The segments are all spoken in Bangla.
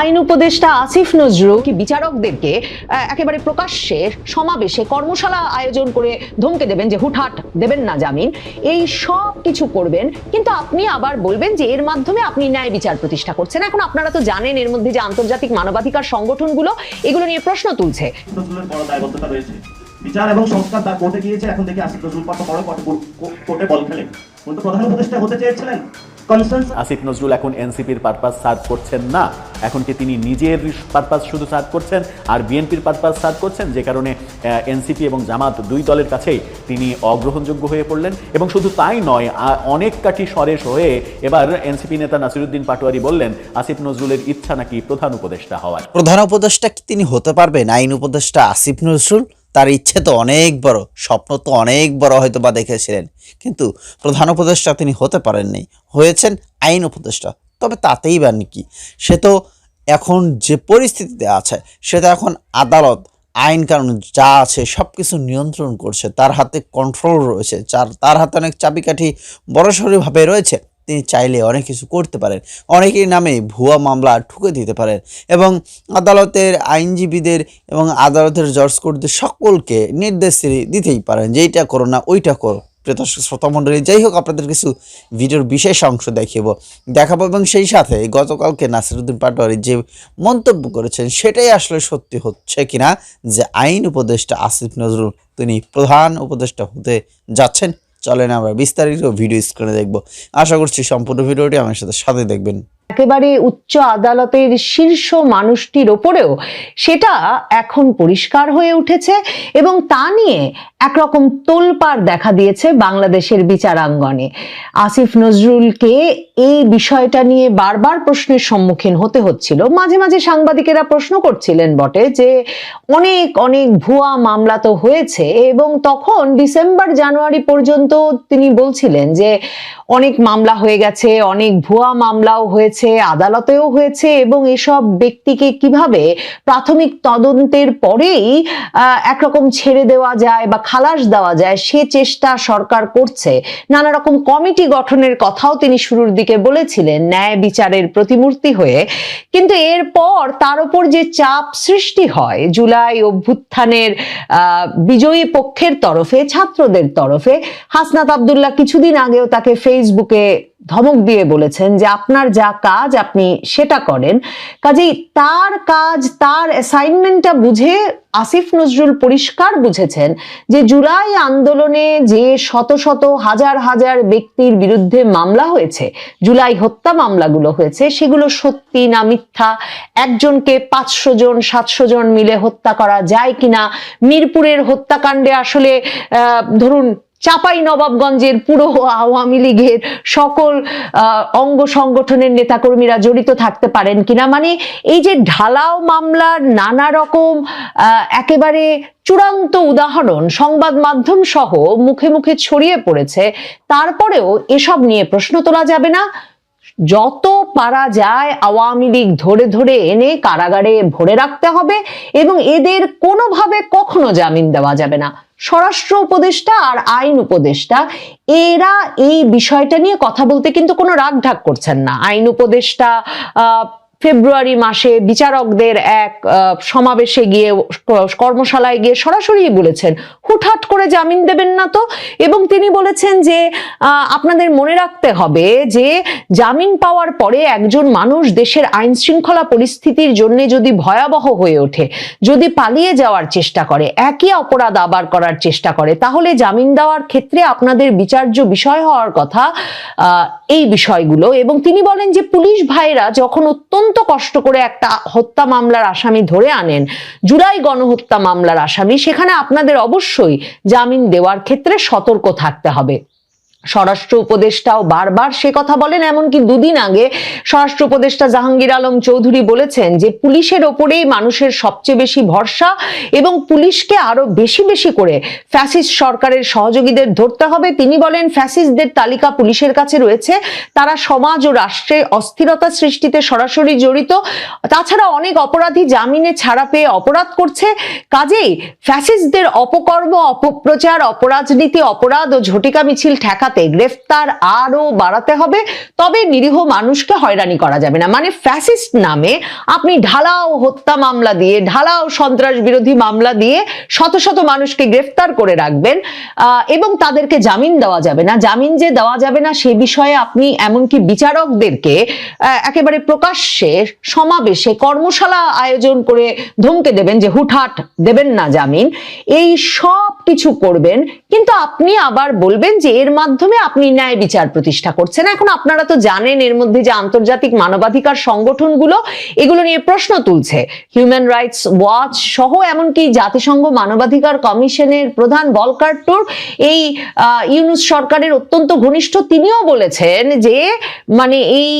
আইন উপদেষ্টা আসিফ নজরুল কি বিচারকদেরকে একেবারে প্রকাশ্যে সমাবেশে কর্মশালা আয়োজন করে ধমকে দেবেন যে হুটহাট দেবেন না জামিন, এই সব কিছু করবেন, কিন্তু আপনি আবার বলবেন যে এর মাধ্যমে আপনি ন্যায় বিচার প্রতিষ্ঠা করছেন। এখন আপনারা তো জানেন এর মধ্যে যে আন্তর্জাতিক মানবাধিকার সংগঠনগুলো এগুলো নিয়ে প্রশ্ন তুলছে। বিচার এবং সংস্কার তার কোর্টে গিয়েছে। এখন দেখি আসিফ নজরুল কত বড় কত কোর্টে বল খেলে কিন্তু প্রধান উপদেষ্টা হতে চেয়েছিলেন। আসিফ নজরুল এখন এনসিপির পারপাস সার্ভ করছেন না। এখন কি তিনি নিজের পারপাস শুধু সার্ভ করছেন আর বিএনপির পারপাস সার্ভ করছেন? যে কারণে এনসিপি এবং জামাত দুই দলের কাছেই তিনি অগ্রহণযোগ্য হয়ে পড়লেন। এবং শুধু তাই নয় অনেক কাঠি সরেস হয়ে এবার এনসিপি নেতা নাসিরুদ্দিন পাটোয়ারি বললেন আসিফ নজরুলের ইচ্ছা নাকি প্রধান উপদেষ্টা হওয়ার। প্রধান উপদেষ্টা কি তিনি হতে পারবেন? আইন উপদেষ্টা আসিফ নজরুল? তার ইচ্ছে তো অনেক বড়, স্বপ্ন তো অনেক বড় হয়তো বা দেখেছিলেন। কিন্তু প্রধান উপদেষ্টা তিনি হতে পারেননি। হয়েছেন আইন উপদেষ্টা। তবে তাতেই বা কি সে তো এখন যে পরিস্থিতিতে আছে সেটা এখন আদালত, আইন কানুন যা আছে সব কিছু নিয়ন্ত্রণ করছে। তার হাতে কন্ট্রোল রয়েছে। যার, তার হাতে অনেক চাবিকাঠি বড়সড়ভাবে রয়েছে। তিনি চাইলে অনেক কিছু করতে পারেন। অনেকের নামে ভুয়া মামলা ঠুকে দিতে পারেন এবং আদালতের আইনজীবীদের এবং আদালতের জজ কোর্টদের সকলকে নির্দেশ দিতেই পারেন যে, এইটা করো না, ওইটা করো। প্রিয় শ্রোতামণ্ডলী যাই হোক, আপনাদের কিছু ভিডিওর বিশেষ অংশ দেখিয়ে দেখাবো এবং সেই সাথে গতকালকে নাসিরুদ্দিন পাটোয়ারি যে মন্তব্য করেছেন, সেটাই আসলে সত্যি হচ্ছে কিনা যে আইন উপদেষ্টা আসিফ নজরুল, তিনি প্রধান উপদেষ্টা হতে যাচ্ছেন। চলেন আমরা বিস্তারিত ভিডিও স্ক্রিনে দেখব। আশা করছি সম্পূর্ণ ভিডিওটি আমার সাথে সাথে দেখবেন। একেবারে উচ্চ আদালতের শীর্ষ মানুষটির ওপরেও সেটা এখন পরিষ্কার হয়ে উঠেছে এবং তা নিয়ে একরকম তোলপাড় দেখা দিয়েছে বাংলাদেশের বিচারাঙ্গনে। আসিফ নজরুলকে এই বিষয়টা নিয়ে বারবার প্রশ্নের সম্মুখীন হতে হচ্ছিল। মাঝে মাঝে সাংবাদিকেরা প্রশ্ন করছিলেন বটে যে অনেক অনেক ভুয়া মামলা তো হয়েছে এবং তখন ডিসেম্বর, জানুয়ারি পর্যন্ত তিনি বলছিলেন যে অনেক মামলা হয়ে গেছে, অনেক ভুয়া মামলাও হয়েছে। আদালতেও হয়েছে এবং এসব ব্যক্তিকে কীভাবে প্রাথমিক তদন্তের পরেই একরকম ছেড়ে দেওয়া যায় বা খালাস দেওয়া যায়, সে চেষ্টা সরকার করছে। নানা রকম কমিটি গঠনের কথাও তিনি শুরুর দিকে বলেছিলেন, ন্যায় বিচারের প্রতিমূর্তি হয়ে। কিন্তু এরপর তার উপর যে চাপ সৃষ্টি হয়, জুলাই অভ্যুত্থানের বিজয়ী পক্ষের তরফে, ছাত্রদের তরফে, হাসনাত আবদুল্লাহ কিছুদিন আগেও তাকে ফেসবুকে ধমক দিয়ে বলেছেন যে আপনার যা কাজ আপনি সেটা করেন। কাজেই তার কাজ, তার অ্যাসাইনমেন্টটা বুঝে আসিফ নজরুল পরিষ্কার বুঝেছেন যে জুলাই আন্দোলনে যে শত শত, হাজার হাজার ব্যক্তির বিরুদ্ধে মামলা হয়েছে, জুলাই হত্যা মামলাগুলো হয়েছে, সেগুলো সত্যি না মিথ্যা? একজনকে পাঁচশো জন, সাতশো জন মিলে হত্যা করা যায় কিনা? মিরপুরের হত্যাকাণ্ডে আসলে ধরুন চাপাই নবাবগঞ্জের পুরো আওয়ামী লীগের সকল অঙ্গ সংগঠনের নেতাকর্মীরা জড়িত থাকতে পারেন কিনা? মানে এই যে ঢালাও মামলার নানা রকম একেবারে চূড়ান্ত উদাহরণ সংবাদ মাধ্যম সহ মুখে মুখে ছড়িয়ে পড়েছে, তারপরেও এসব নিয়ে প্রশ্ন তোলা যাবে না। যত পারা যায় আওয়ামী লীগ ধরে ধরে এনে কারাগারে ভরে রাখতে হবে এবং এদের কোনোভাবে কখনো জামিন দেওয়া যাবে না। স্বরাষ্ট্র উপদেষ্টা আর আইন উপদেষ্টা, এরা এই বিষয়টা নিয়ে কথা বলতে কিন্তু কোনো রাগ ঢাক করছেন না। আইন উপদেষ্টা ফেব্রুয়ারি মাসে বিচারকদের এক সমাবেশে গিয়ে, কর্মশালায় গিয়ে সরাসরি বলেছেন, হুটহাট করে জামিন দেবেন না তো? এবং তিনি বলেছেন যে আপনাদের মনে রাখতে হবে যে, জামিন পাওয়ার পরে একজন মানুষ দেশের আইন শৃঙ্খলা পরিস্থিতির জন্য যদি ভয়াবহ হয়ে ওঠে, যদি পালিয়ে যাওয়ার চেষ্টা করে, একই অপরাধ আবার করার চেষ্টা করে, তাহলে জামিন দেওয়ার ক্ষেত্রে আপনাদের বিচার্য বিষয় হওয়ার কথা এই বিষয়গুলো। এবং তিনি বলেন যে, পুলিশ ভাইরা যখন অত্যন্ত কষ্ট করে একটা হত্যা মামলার আসামি ধরে আনেন। জুলাই গণহত্যা মামলার আসামি। সেখানে আপনাদের অবশ্যই জামিন দেওয়ার ক্ষেত্রে সতর্ক থাকতে হবে। স্বরাষ্ট্র উপদেষ্টাও বারবার সে কথা বলেন, এমনকি দুদিন আগে স্বরাষ্ট্র উপদেষ্টা জাহাঙ্গীর আলম চৌধুরী বলেছেন যে পুলিশের ওপরেই মানুষের সবচেয়ে বেশি ভরসা এবং পুলিশকে আরও বেশি বেশি করে ফ্যাসিস্ট সরকারের সহযোগীদের ধরতে হবে। তিনি বলেন, ফ্যাসিস্টদের তালিকা পুলিশের কাছে রয়েছে। তারা সমাজ ও রাষ্ট্রে অস্থিরতা সৃষ্টিতে সরাসরি জড়িত। তাছাড়া অনেক অপরাধী জামিনে ছাড়া পেয়ে অপরাধ করছে। কাজেই ফ্যাসিস্টদের অপকর্ম, অপপ্রচার, অপরাজনীতি, অপরাধ ও ঝটিকা মিছিল ঠেকাতে যাতে গ্রেফতার আরও বাড়াতে হবে, তবে নিরীহ মানুষকে হয়রানি করা যাবে না। মানে ফ্যাসিস্ট নামে আপনি ঢালাও হত্যা মামলা দিয়ে, ঢালাও সন্ত্রাস বিরোধী মামলা দিয়ে শত শত মানুষকে গ্রেফতার করে রাখবেন এবং তাদেরকে জামিন দেওয়া যাবে না। জামিন যে দেওয়া যাবে না, সে বিষয়ে আপনি এমনকি বিচারকদেরকে একেবারে প্রকাশ্যে সমাবেশে কর্মশালা আয়োজন করে ধমকে দেবেন যে হুটহাট দেবেন না জামিন। এই সব কিছু করবেন, কিন্তু আপনি আবার বলবেন যে এর মাধ্যমে আপনি ন্যায় বিচার প্রতিষ্ঠা করছেন। এখন আপনারা তো জানেন এর মধ্যে যে আন্তর্জাতিক মানবাধিকার সংগঠনগুলো এগুলো নিয়ে প্রশ্ন তুলছে। হিউম্যান রাইটস ওয়াচ সহ এমনকি জাতিসংঘ মানবাধিকার কমিশনের প্রধান বলকার টুর এই ইউনুস সরকারের অত্যন্ত ঘনিষ্ঠ তিনিও বলেছেন যে মানে এই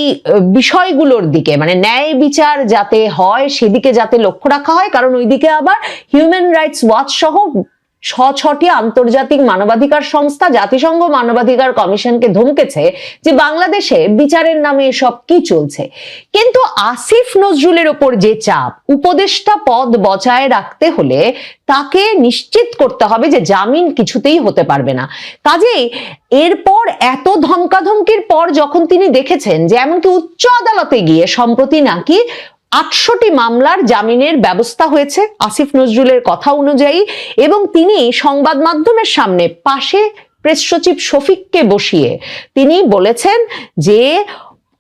বিষয়গুলোর দিকে মানে ন্যায় বিচার যাতে হয় সেদিকে যাতে লক্ষ্য রাখা হয়। কারণ ওইদিকে আবার হিউম্যান রাইটস ওয়াচ সহ ছ ছটি আন্তর্জাতিক মানবাধিকার সংস্থা জাতিসংঘ মানবাধিকার কমিশনকে ধমকেছে যে বাংলাদেশে বিচারের নামে এসব কি চলছে। কিন্তু আসিফ নজরুলের ওপর যে চাপ, উপদেষ্টা পদ বজায় রাখতে হলে তাকে নিশ্চিত করতে হবে যে জামিন কিছুতেই হতে পারবে না। কাজেই এরপর এত ধমকাধমকির পর যখন তিনি দেখেছেন যে এমনকি উচ্চ আদালতে গিয়ে সম্প্রতি নাকি আটশোটি মামলার জামিনের ব্যবস্থা হয়েছে আসিফ নজরুলের কথা অনুযায়ী, এবং তিনি সংবাদ মাধ্যমের সামনে পাশে প্রেস সচিব শফিককে বসিয়ে তিনি বলেছেন যে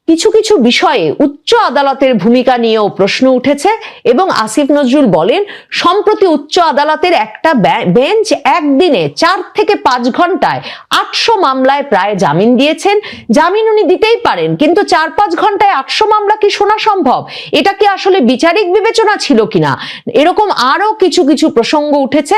কিছু কিছু বিষয়ে উচ্চ আদালতের ভূমিকা নিয়েও প্রশ্ন উঠেছে এবং আসিফ নজরুল বলেন, সম্প্রতি উচ্চ আদালতের একটা বেঞ্চ একদিনে চার থেকে পাঁচ ঘন্টায় আটশো মামলায় প্রায় জামিন দিয়েছেন। জামিন উনি দিতেই পারেন, কিন্তু চার পাঁচ ঘন্টায় আটশো মামলা কি শোনা সম্ভব? এটা কি আসলে বিচারিক বিবেচনা ছিল কিনা? এরকম আরও কিছু কিছু প্রসঙ্গ উঠেছে।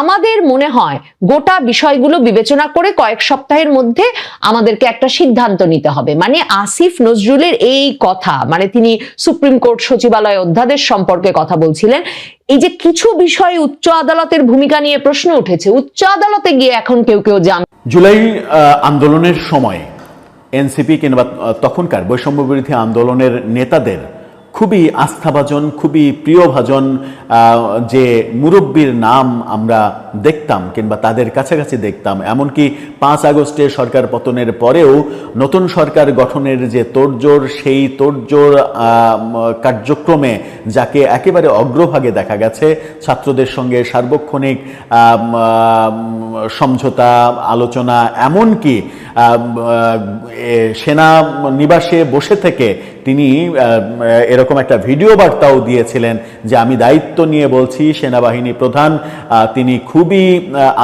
আমাদের মনে হয় গোটা বিষয়গুলো বিবেচনা করে কয়েক সপ্তাহের মধ্যে আমাদেরকে একটা সিদ্ধান্ত নিতে হবে। মানে আসিফ নজরুলের এই কথা মানে তিনি সুপ্রিম কোর্ট সচিবালয় অধ্যাদেশ সম্পর্কে কথা বলছিলেন, এই যে কিছু বিষয়ে উচ্চ আদালতের ভূমিকা নিয়ে প্রশ্ন উঠেছে, উচ্চ আদালতে গিয়ে এখন কেউ কেউ জান জুলাই আন্দোলনের সময় এনসিপি কিংবা তখনকার বৈষম্য বিরোধী আন্দোলনের নেতাদের খুবই আস্থাভাজন খুবই প্রিয়ভাজন যে মুরব্বীর নাম আমরা দেখতাম কিংবা তাদের কাছাকাছি দেখতাম। এমনকি পাঁচ আগস্টে সরকার পতনের পরেও নতুন সরকার গঠনের যে তোড়জোড় সেই তোড়জোড় কার্যক্রমে যাকে একেবারে অগ্রভাগে দেখা গেছে ছাত্রদের সঙ্গে সার্বক্ষণিক সমঝোতা আলোচনা এমনকি সেনা নিবাসে বসে থেকে তিনি আহ, এরকম একটা ভিডিও বার্তাও দিয়েছিলেন যে আমি দায়িত্ব নিয়ে বলছি, সেনাবাহিনী প্রধান তিনি খুবই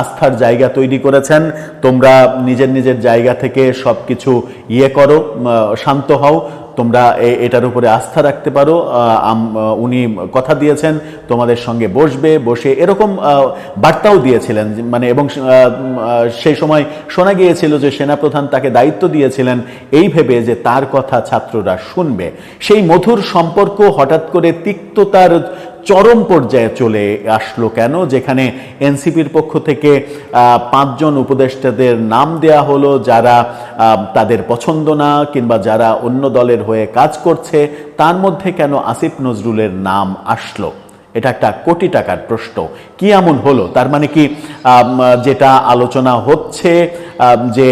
আস্থার জায়গা তৈরি করেছেন। তোমরা নিজের নিজের জায়গা থেকে সব কিছু ইয়ে করো শান্ত হও। তোমরা এটার উপরে আস্থা রাখতে পারো। উনি কথা দিয়েছেন, তোমাদের সঙ্গে বসবে, বসে এরকম বার্তাও দিয়েছিলেন মানে এবং সেই সময় শোনা গিয়েছিল যে সেনাপ্রধান তাকে দায়িত্ব দিয়েছিলেন এই ভেবে যে তার কথা ছাত্ররা শুনবে। সেই মধুর সম্পর্ক হঠাৎ করে তিক্ততার চরম পর্যায়ে চলে আসলো কেন? যেখানে এনসিপির পক্ষ থেকে পাঁচজন উপদেষ্টাদের নাম দেয়া হলো যারা তাদের পছন্দ না কিংবা যারা অন্য দলের হয়ে কাজ করছে, তার মধ্যে কেন আসিফ নজরুলের নাম আসলো? এটা একটা কোটি টাকার প্রশ্ন। কি এমন হলো? তার মানে কি যেটা আলোচনা হচ্ছে যে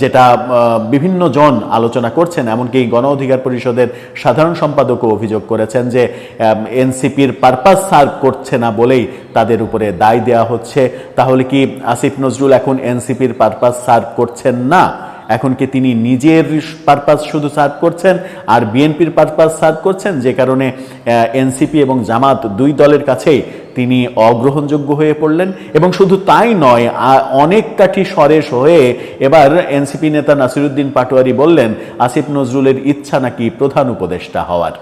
যেটা বিভিন্ন জন আলোচনা করছেন, এমনকি গণ অধিকার পরিষদের সাধারণ সম্পাদকও অভিযোগ করেছেন যে এনসিপির পারপাস সার্ভ করছে না বলেই তাদের উপরে দায় দেওয়া হচ্ছে। তাহলে কি আসিফ নজরুল এখন এনসিপির পারপাস সার্ভ করছেন না? এখন কি তিনি নিজের পারপাস শুধু সার্ভ করছেন? আর বিএনপির পারপাস সার্ভ করছেন? যে কারণে এনসিপি এবং জামাত দুই দলের কাছেই তিনি অগ্রহণযোগ্য হয়ে পড়লেন। এবং শুধু তাই নয় অনেক কাঠি সরেস হয়ে এবার এনসিপি নেতা নাসিরুদ্দিন পাটোয়ারি বললেন, আসিফ নজরুলের ইচ্ছা নাকি প্রধান উপদেষ্টা হওয়ার?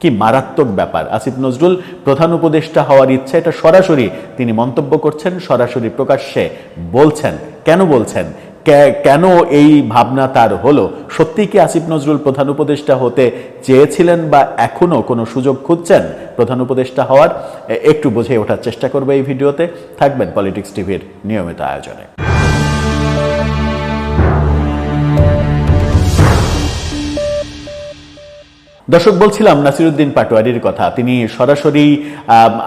কি মারাত্মক ব্যাপার। আসিফ নজরুল প্রধান উপদেষ্টা হওয়ার ইচ্ছা, এটা সরাসরি তিনি মন্তব্য করছেন, সরাসরি প্রকাশ্যে বলছেন। কেন বলছেন? কেন এই ভাবনা তার হলো? সত্যি কি আসিফ নজরুল প্রধান উপদেষ্টা হতে চেয়েছিলেন বা এখনও কোনো সুযোগ খুঁজছেন? প্রধান উপদেষ্টা হওয়ার একটু বুঝে ওঠার চেষ্টা করবে এই ভিডিওতে। থাকবেন পলিটিক্স টিভির নিয়মিত আয়োজনে। দর্শক, বলছিলাম নাসিরুদ্দিন পাটোয়ারির কথা। তিনি সরাসরি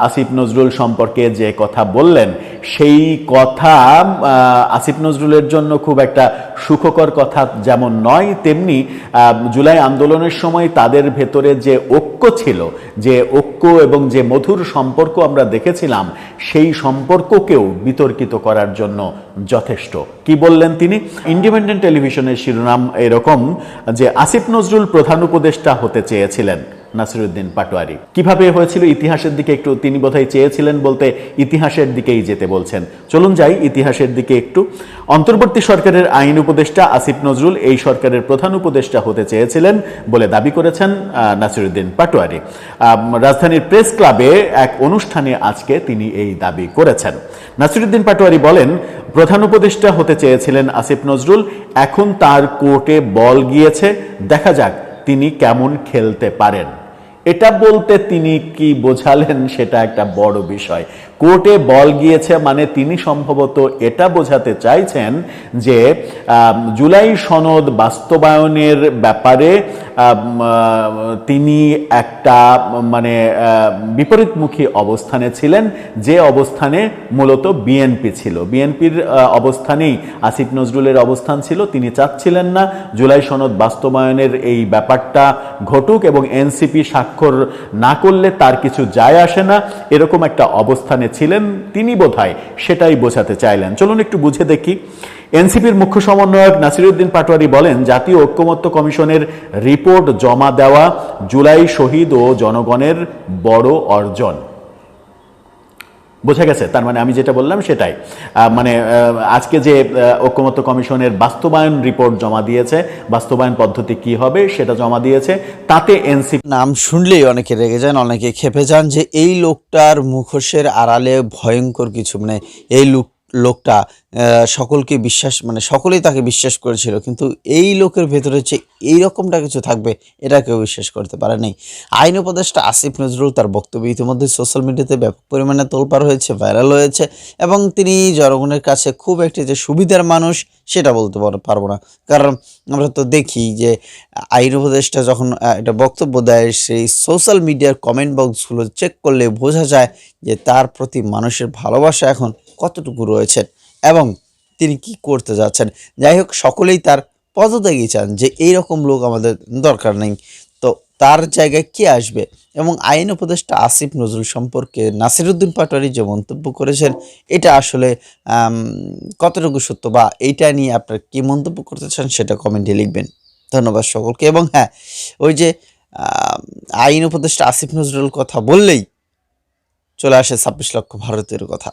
আসিফ নজরুল সম্পর্কে যে কথা বললেন সেই কথা আসিফ নজরুলের জন্য খুব একটা সুখকর কথা যেমন নয়, তেমনি জুলাই আন্দোলনের সময় তাদের ভেতরে যে ঐক্য ছিল, যে ঐক্য এবং যে মধুর সম্পর্ক আমরা দেখেছিলাম, সেই সম্পর্ককেও বিতর্কিত করার জন্য যথেষ্ট। কি বললেন তিনি? ইন্ডিপেন্ডেন্ট টেলিভিশনের শিরোনাম এরকম যে, আসিফ নজরুল প্রধান উপদেষ্টা হতে চেয়েছিলেন। নাসিরুদ্দিন পাটোয়ারি। কীভাবে হয়েছিল ইতিহাসের দিকে একটু তিনি বোধহয় চেয়েছিলেন বলতে ইতিহাসের দিকেই যেতে বলছেন। চলুন যাই ইতিহাসের দিকে একটু। অন্তর্বর্তী সরকারের আইন উপদেষ্টা আসিফ নজরুল এই সরকারের প্রধান উপদেষ্টা হতে চেয়েছিলেন বলে দাবি করেছেন নাসিরুদ্দিন পাটোয়ারি। রাজধানীর প্রেস ক্লাবে এক অনুষ্ঠানে আজকে তিনি এই দাবি করেছেন। নাসিরুদ্দিন পাটোয়ারি বলেন, প্রধান উপদেষ্টা হতে চেয়েছিলেন আসিফ নজরুল, এখন তার কোর্টে বল গিয়েছে, দেখা যাক তিনি কেমন খেলতে পারেন? এটা বলতে তিনি কি বোঝালেন সেটা একটা বড় বিষয়। কোর্টে বল গিয়েছে মানে তিনি সম্ভবত এটা বোঝাতে চাইছেন যে জুলাই সনদ বাস্তবায়নের ব্যাপারে তিনি একটা মানে বিপরীতমুখী অবস্থানে ছিলেন, যে অবস্থানে মূলত বিএনপি ছিল। বিএনপির অবস্থানেই আসিফ নজরুলের অবস্থান ছিল, তিনি চাচ্ছিলেন না জুলাই সনদ বাস্তবায়নের এই ব্যাপারটা ঘটুক এবং এনসিপি স্বাক্ষর না করলে তার কিছু যায় আসে না। এরকম একটা অবস্থানে ছিলেন তিনি বোধহয়, সেটাই বোঝাতে চাইলেন। চলুন একটু বুঝে দেখি। এনসিপির মুখ্য সমন্বয়ক নাসিরুদ্দিন পাটোয়ারি বলেন, জাতীয় ঐক্যমত্য কমিশনের রিপোর্ট জমা দেওয়া জুলাই শহীদ ও জনগণের বড় অর্জন। বোঝা গেছে, তার মানে আমি যেটা বললাম সেটাই। মানে আজকে যে ঐক্যমত্য কমিশনের বাস্তবায়ন রিপোর্ট জমা দিয়েছে, বাস্তবায়ন পদ্ধতি কি হবে সেটা জমা দিয়েছে, তাতে এনসিপি নাম শুনলেই অনেকে রেগে যান, অনেকে খেপে যান যে এই লোকটার মুখোশের আড়ালে ভয়ঙ্কর কিছু মানে এই লোক লোকটা সকলকে বিশ্বাস মানে সকলেই তাকে বিশ্বাস করেছিল, কিন্তু এই লোকের ভেতরে যে এই রকমটা কিছু থাকবে, এটা কেউ বিশ্বাস করতে পারে নাই। আইন উপদেষ্টা আসিফ নজরুল তার বক্তব্য ইতিমধ্যে সোশ্যাল মিডিয়াতে ব্যাপক পরিমাণে তোলপাড় হয়েছে, ভাইরাল হয়েছে, এবং তিনি জনগণের কাছে খুব একটি যে সুবিধার মানুষ, সেটা বলতে পার- পারব না। কারণ আমরা তো দেখি যে আইন উপদেষ্টা যখন একটা বক্তব্য দেয়, সেই সোশ্যাল মিডিয়ার কমেন্ট বক্সগুলো চেক করলে বোঝা যায় যে তার প্রতি মানুষের ভালোবাসা এখন কতটুকু রয়েছে এবং তিনি কি করতে যাচ্ছেন। যাই হোক, সকলেই তার পদত্যাগী চান যে এই রকম লোক আমাদের দরকার নেই। তো তার জায়গায় কে আসবে? এবং আইন উপদেষ্টা আসিফ নজরুল সম্পর্কে নাসিরুদ্দিন পাটোয়ারি যে মন্তব্য করেছেন, এটা আসলে কতটুকু সত্য বা এইটা নিয়ে আপনার কি মন্তব্য করতে চান সেটা কমেন্টে লিখবেন। ধন্যবাদ সকলকে। এবং হ্যাঁ ওই যে আইন উপদেষ্টা আসিফ নজরুল কথা বললেই চলে আসে ছাব্বিশ লক্ষ ভারতের কথা।